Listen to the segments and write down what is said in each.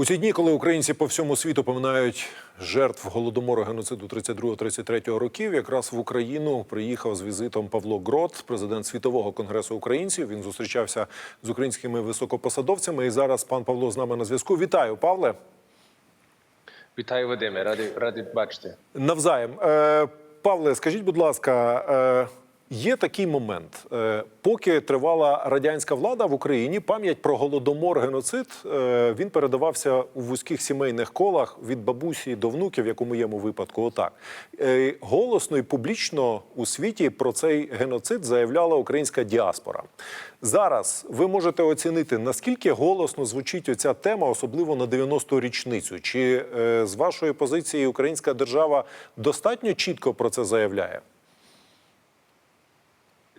У ці дні, коли українці по всьому світу поминають жертв голодомору геноциду 32-33 років, якраз в Україну приїхав з візитом Павло Грот, президент світового конгресу українців. Він зустрічався з українськими високопосадовцями. І зараз пан Павло з нами на зв'язку. Вітаю, Павле. Вітаю, Вадиме, радий радий бачити. Навзаєм. Е, Павле, скажіть, будь ласка, е, є такий момент, е, поки тривала радянська влада в Україні, пам'ять про голодомор, геноцид е, він передавався у вузьких сімейних колах від бабусі до внуків, як у моєму випадку. Отак Е, голосно і публічно у світі про цей геноцид заявляла українська діаспора. Зараз ви можете оцінити наскільки голосно звучить оця тема, особливо на 90-ту річницю. Чи з вашої позиції українська держава достатньо чітко про це заявляє?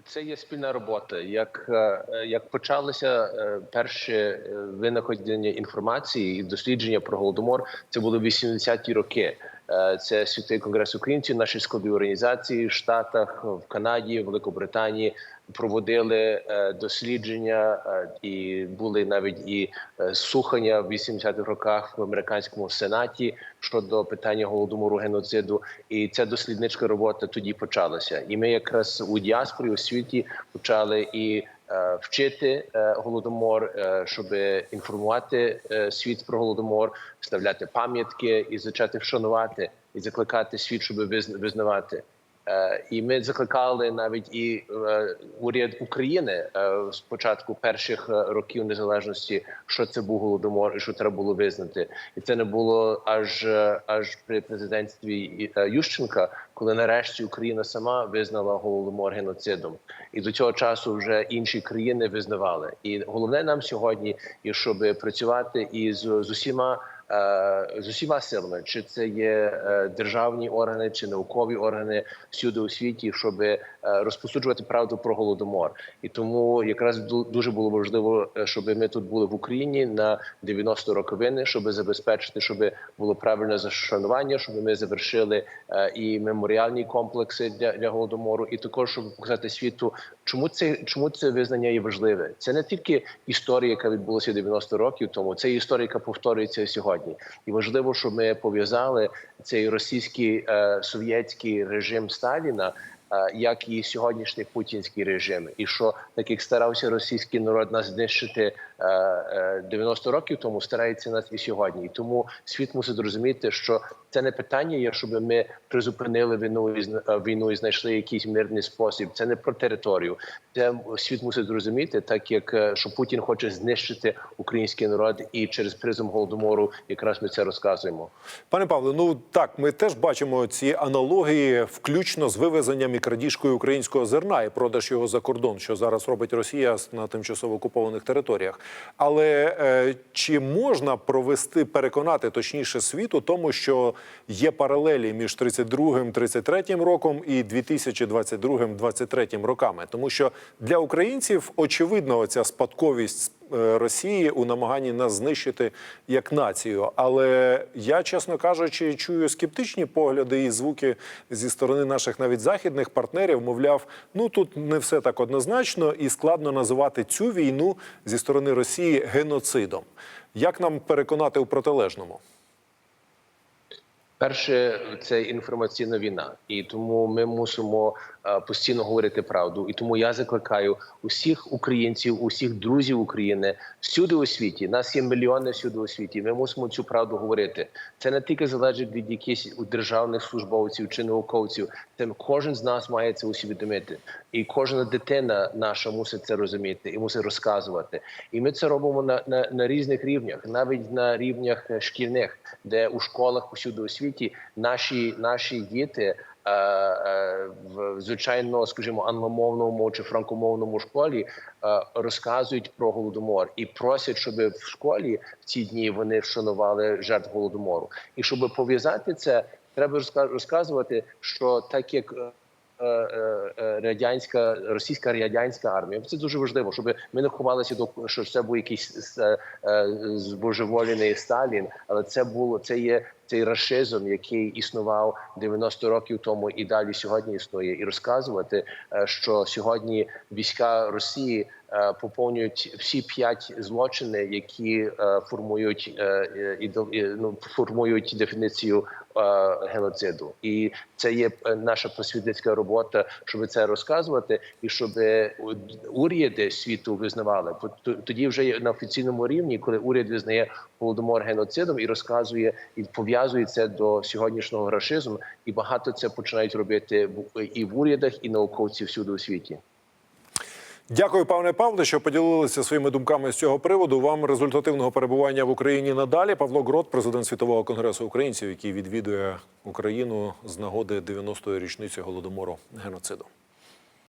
Це є спільна робота. Як е, як почалося е, перше е, інформації і дослідження про голодомор, це були 80-ті роки. Е, Це світовий конгрес українців, наші складові організації в Штатах, в Канаді, в Великобританії проводили е, дослідження е, і були навіть і е, слухання в 80-х роках в американському сенаті щодо питання голодомору геноциду. І ця дослідничка робота тоді почалася. І ми якраз у діаспорі у світі почали і вчити голодомор, щоб інформувати світ про голодомор, вставляти пам'ятки і почати вшанувати і закликати світ, щоб визна- визнавати. Е, І ми закликали навіть і е, уряд України е, з початку перших років незалежності, що це був голодомор і що треба було визнати. І це не було аж аж при президентстві Ющенка, коли нарешті Україна сама визнала голодомор геноцидом. І до цього часу вже інші країни визнавали. І головне нам сьогодні, і щоб працювати із з усіма. Е, З усіма силами, чи це є е, державні органи, чи наукові органи всюди у світі, щоб е, розповсюджувати правду про голодомор, і тому якраз дуже було важливо, щоб ми тут були в Україні на 90 роковини, щоб забезпечити, щоб було правильне зашанування, щоб ми завершили і меморіальні комплекси для, для голодомору, і також щоб показати світу, чому це чому це визнання є важливе. Це не тільки історія, яка відбулася 90 років тому, це історія, яка повторюється сьогодні. І важливо, щоб ми пов'язали цей російський е, совєтський режим Сталіна. е, Як і сьогоднішній путінський режим, і що так як старався російський народ нас знищити 90 років тому, старається нас і сьогодні. І тому світ мусить зрозуміти, що це не питання є, щоб ми призупинили війну і е, війну і знайшли якийсь мирний спосіб. Це не про територію. Це світ мусить зрозуміти, так як е, що Путін хоче знищити український народ, і через призм голодомору якраз ми це розказуємо. Пане Павле, ну так, ми теж бачимо ці аналогії, включно з вивезенням і крадіжкою українського зерна і продаж його за кордон, що зараз робить Росія на тимчасово окупованих територіях. Але е, чи можна провести переконати точніше світ у тому, що є паралелі між 32-м, 33-м роком і 2022-м, 23-м роками? Тому що для українців очевидно оця спадковість Росії у намаганні нас знищити як націю. Але я, чесно кажучи, чую скептичні погляди і звуки зі сторони наших навіть західних партнерів. Мовляв, ну тут не все так однозначно і складно називати цю війну зі сторони Росії геноцидом. Як нам переконати у протилежному? Перше, це інформаційна війна, і тому ми мусимо е, постійно говорити правду. І тому я закликаю усіх українців, усіх друзів України всюди у світі. Нас є мільйони всюди у світі. Ми мусимо цю правду говорити. Це не тільки залежить від якихось державних службовців чи науковців. Це кожен з нас має це усвідомити, і кожна дитина наша мусить це розуміти і мусить розказувати. І ми це робимо на, на, на різних рівнях, навіть на рівнях е, шкільних, де у школах усюди у світі наші наші діти. Е, е, В звичайно, скажімо, англомовному чи франкомовному школі е, розказують про голодомор і просять, щоб в школі в ці дні вони вшанували жертв голодомору. І щоб пов'язати це, треба розка- розказувати, що так як радянська російська радянська армія. Це дуже важливо, щоб ми не ховалися до що це був якийсь збожеволений Сталін, але це було це є цей рашизм, який існував 90 років тому і далі сьогодні існує, і розказувати, е, що сьогодні війська Росії е, поповнюють всі п'ять злочини, які е, формують е, ну, формують дефініцію геноциду, і це є наша просвітницька робота, щоб це розказувати, і щоб уряди світу визнавали. Тоді вже на офіційному рівні, коли уряд визнає голодомор геноцидом і розказує і пов'язує це до сьогоднішнього рашизму, і багато це починають робити і в урядах, і науковці всюди у світі. Дякую, пане Павле, що поділилися своїми думками з цього приводу. Вам результативного перебування в Україні надалі. Павло Грот, президент Світового конгресу українців, який відвідує Україну з нагоди 90-ї річниці голодомору геноциду.